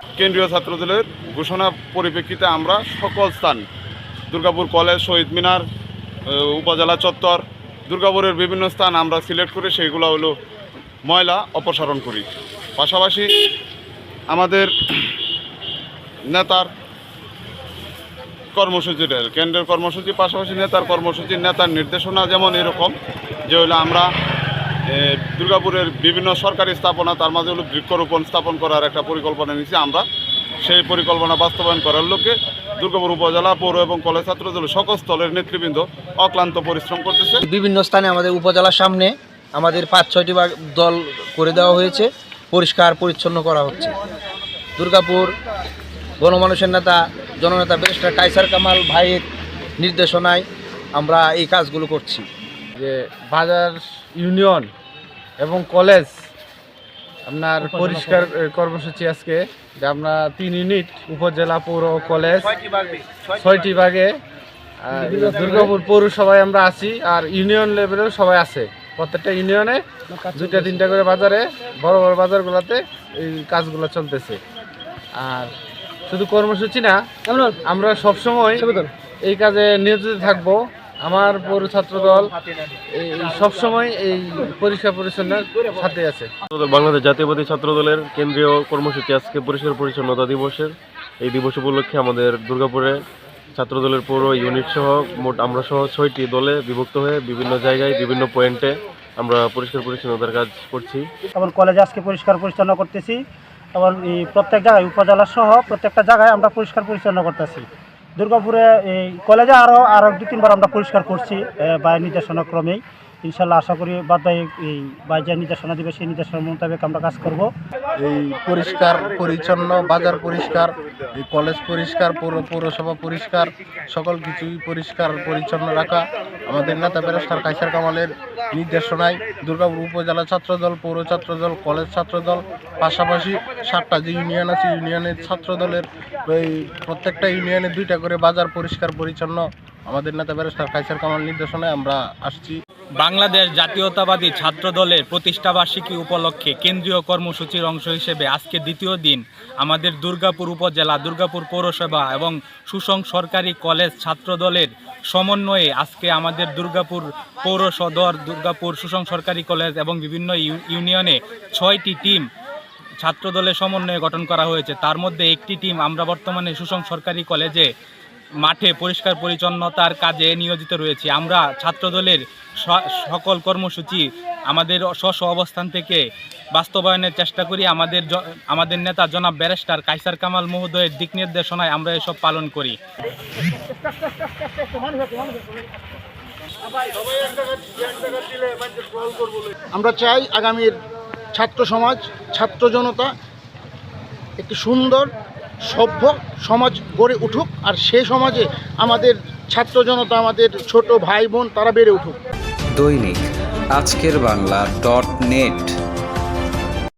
কেন্দ্রীয় ছাত্রদলের ঘোষণা পরিপ্রেক্ষিতে আমরা সকল স্থান, দুর্গাপুর কলেজ, শহীদ মিনার উপজেলা চত্বর, দুর্গাপুরের বিভিন্ন স্থান আমরা সিলেক্ট করে সেইগুলো হলো ময়লা অপসারণ করি। পাশাপাশি আমাদের নেতার কর্মসূচিটা কেন্দ্রের কর্মসূচি, পাশাপাশি নেতার কর্মসূচি নেতার নির্দেশনা যেমন এরকম, যে হলো আমরা দুর্গাপুরের বিভিন্ন সরকারি স্থাপনা, তার মাঝে হলো বৃক্ষরোপণ স্থাপন করার একটা পরিকল্পনা নিয়েছি আমরা। সেই পরিকল্পনা বাস্তবায়ন করার লক্ষ্যে দুর্গাপুর উপজেলা পৌর এবং কলেজ ছাত্রদল সকল স্থলের নেতৃবৃন্দ অক্লান্ত পরিশ্রম করতেছে। বিভিন্ন স্থানে আমাদের উপজেলার সামনে আমাদের পাঁচ, ছয়টি দল করে দেওয়া হয়েছে। পরিষ্কার, পরিচ্ছন্ন করা হচ্ছে। দুর্গাপুর গণমানুষের নেতা, জননেতা, ব্যারিস্টার কাইসার কামাল ভাইয়ের নির্দেশনায় আমরা এই কাজগুলো করছি। যে বাজার ইউনিয়ন এবং কলেজ আপনার পরিষ্কার কর্মসূচি আজকে যে আমরা তিন ইউনিট উপজেলা পৌর কলেজ ছয়টি ভাগে দুর্গাপুর পৌরসভায় আমরা আছি আর ইউনিয়ন লেভেলেও সবাই আছে। প্রত্যেকটা ইউনিয়নে দুইটা তিনটা করে বাজারে বড় বড় বাজারগুলোতে এই কাজগুলো চলতেছে। আর শুধু কর্মসূচি না আমরা সবসময় এই কাজে নিয়োজিত থাকব। আমার পৌর ছাত্র দল সবসময় এই পরিষ্কার পরিচ্ছন্নের সাথে আছে। বাংলাদেশ জাতীয়বাদী ছাত্র দলের কেন্দ্রীয় কর্মসূচি আজকে পরিষ্কার পরিচ্ছন্নতা দিবসের। এই দিবস উপলক্ষে আমাদের দুর্গাপুরে ছাত্রদলের পৌর ইউনিট সহ মোট আমরা সহ ছয়টি দলে বিভক্ত হয়ে বিভিন্ন জায়গায় বিভিন্ন পয়েন্টে আমরা পরিষ্কার পরিচ্ছন্নতার কাজ করছি। এবং কলেজে আজকে পরিষ্কার পরিচ্ছন্ন করতেছি এবং এই প্রত্যেক জায়গায় উপজেলা সহ প্রত্যেকটা জায়গায় আমরা পরিষ্কার পরিচ্ছন্ন করতেছি। দুর্গাপুরে এই কলেজে আরও আরও দু তিনবার আমরা পরিষ্কার করছি বা নির্দেশনা ক্রমেই ইনশাল্লাহ আশা করি বাই এই বাই যে নির্দেশনা দিবে, সেই নির্দেশনা মোতাবেক আমরা কাজ করব। এই পরিষ্কার, পরিচ্ছন্ন, বাজার পরিষ্কার, এই কলেজ পরিষ্কার, পৌর, পৌরসভা পরিষ্কার, সকল কিছুই পরিষ্কার, পরিচ্ছন্ন রাখা। আমাদের নেতা ব্যারিস্টার কাইসার কামালের নির্দেশনায় দুর্গাপুর উপজেলা ছাত্রদল, পৌর ছাত্রদল, কলেজ ছাত্রদল, পাশাপাশি সাতটা যে ইউনিয়ন আছে, ইউনিয়নের ছাত্রদলের এই প্রত্যেকটা ইউনিয়নে দুইটা করে বাজার পরিষ্কার, পরিচ্ছন্ন। আমাদের নেতা ব্যারিস্টার কাইসার কামাল নির্দেশনায় আমরা আসছি। বাংলাদেশ জাতীয়তাবাদী ছাত্র দলের প্রতিষ্ঠাবার্ষিকী উপলক্ষে কেন্দ্রীয় কর্মসূচির অংশ হিসেবে আজকে দ্বিতীয় দিন আমাদের দুর্গাপুর উপজেলা, দুর্গাপুর পৌরসভা এবং সুসং সরকারি কলেজ ছাত্র দলের সমন্বয়ে আজকে আমাদের দুর্গাপুর পৌর সদর, দুর্গাপুর সুসং সরকারি কলেজ এবং বিভিন্ন ইউ- ইউনিয়নে ছয়টি টিম ছাত্র দলের সমন্বয়ে গঠন করা হয়েছে। তার মধ্যে একটি টিম আমরা বর্তমানে সুসং সরকারি কলেজে মাঠে পরিষ্কার পরিচ্ছন্নতার কাজে নিয়োজিত রয়েছি। আমরা ছাত্রদলের সকল কর্মসূচি আমাদের স্ব অবস্থান থেকে বাস্তবায়নের চেষ্টা করি। আমাদের আমাদের নেতা জনাব ব্যারিস্টার কাইসার কামাল মহোদয়ের দিক নির্দেশনায় আমরা এসব পালন করি। আমরা চাই আগামীর ছাত্র সমাজ, ছাত্র জনতা একটি সুন্দর সভ্য সমাজ গড়ে উঠুক আর সেই সমাজে আমাদের ছাত্র জনতা, আমাদের ছোট ভাই বোন তারা বেড়ে উঠুক। দৈনিক আজকের বাংলা ডট নেট।